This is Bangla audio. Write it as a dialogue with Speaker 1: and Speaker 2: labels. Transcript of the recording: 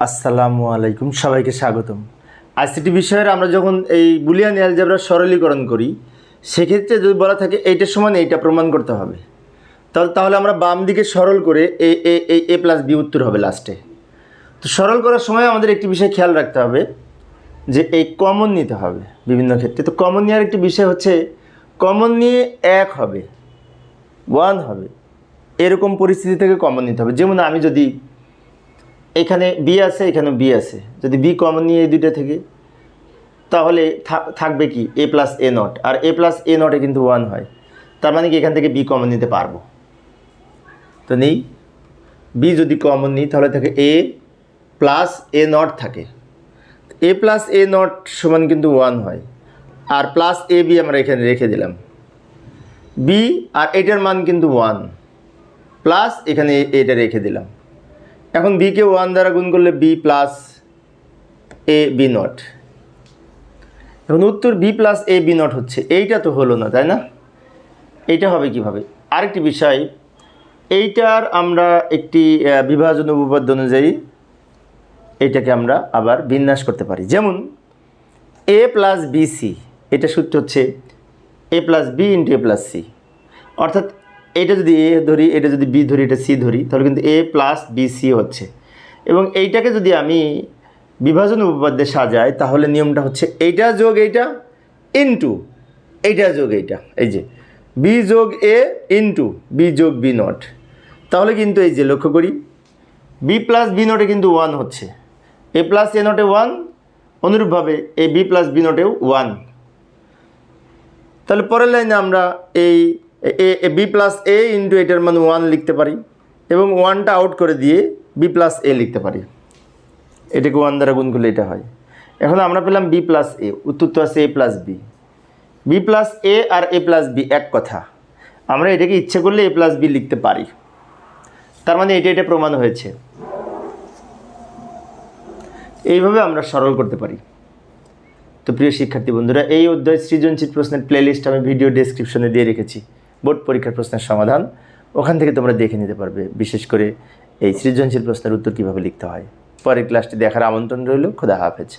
Speaker 1: আসসালামু আলাইকুম, সবাইকে স্বাগতম। আইসিটি বিষয়ের আমরা যখন এই বুলিয়ান অ্যালজেব্রার সরলীকরণ করি, সেক্ষেত্রে যদি বলা থাকে এইটার সমান এইটা প্রমাণ করতে হবে। তাহলে তাহলে আমরা বাম দিকে সরল করে এ এ এ এ প্লাস বি উত্তর হবে লাস্টে তো সরল করার সময় আমাদের একটি বিষয় খেয়াল রাখতে হবে, যে এই কমন নিতে হবে বিভিন্ন ক্ষেত্রে। তো কমন নেওয়ার একটি বিষয় হচ্ছে কমন নিয়ে এক হবে ওয়ান হবে, এরকম পরিস্থিতি থেকে কমন নিতে হবে। যেমন আমি যদি এখানে বি আছে, এখানে বি আছে। যদি বি কমন নিয়ে এই দুইটা থেকে, তাহলে থাকবে কি? এ প্লাস এ নট আর এ প্লাস এ নটে কিন্তু ওয়ান হয়। তার মানে কি? এখান থেকে বি কমন নিতে পারব। তো নেই? বি যদি কমন নিই, তাহলে থাকে এ প্লাস এ নট থাকে। এ প্লাস এ নট সমান কিন্তু ওয়ান হয়। আর প্লাস এ বি আমরা এখানে রেখে দিলাম। বি আর এটার মান কিন্তু ওয়ান প্লাস এখানে এটা রেখে দিলাম। এখন বি বিকে ওয়ান দ্বারা গুণ করলে B plus A B nought এখন উত্তর B plus A B nought হচ্ছে। এইটা তো হলো না, তাই না? এইটা হবে কীভাবে? আরেকটি বিষয়, এইটার আমরা একটি বিভাজন উপপাদ্য অনুযায়ী এটাকে আমরা আবার বিন্যাস করতে পারি। যেমন এ প্লাস বি সি এটা সূত্র হচ্ছে A plus B into A plus C অর্থাৎ এটা যদি এ ধরি, এটা যদি বি ধরি, এটা সি ধরি, তাহলে কিন্তু এ প্লাস বি সি হচ্ছে। এবং এইটাকে যদি আমি বিভাজন উপপাদ্যে সাজাই, তাহলে নিয়মটা হচ্ছে এইটা যোগ এইটা ইন্টু এইটা যোগ এইটা, এই যে। বি যোগ এ ইন্টু বি যোগ বি নট তাহলে কিন্তু এই যে লক্ষ্য করি বি প্লাস বি নটে কিন্তু ওয়ান হচ্ছে। এ প্লাস এ নটে ওয়ান অনুরূপভাবে এ বি প্লাস বি নটেও ওয়ান তাহলে পরের লাইনে আমরা এই A B plus A into এটার মানে ওয়ান লিখতে পারি এবং ওয়ানটা আউট করে দিয়ে বি প্লাস এ লিখতে পারি। এটাকে ওয়ান দ্বারা গুণ করলে এটা হয়। এখন আমরা পেলাম বি প্লাস এ উত্তর তো আছে A plus B B plus A R A plus B এক কথা। আমরা এটাকে ইচ্ছে করলে এ প্লাস বি লিখতে পারি। তার মানে এটা এটা প্রমাণ হয়েছে। এইভাবে আমরা সরল করতে পারি। তো প্রিয় শিক্ষার্থী বন্ধুরা, এই অধ্যায় সৃজনশীল প্রশ্নের প্লেলিস্ট আমি ভিডিও ডেসক্রিপশনে দিয়ে রেখেছি। বোর্ড পরীক্ষার প্রশ্নের সমাধান। ওখান থেকে তোমরা দেখে নিতে পারবে, বিশেষ করে এই সৃজনশীল প্রশ্নের উত্তর কীভাবে লিখতে হয়। পরের ক্লাসটি দেখার আমন্ত্রণ রইল। খোদা হাফেজ।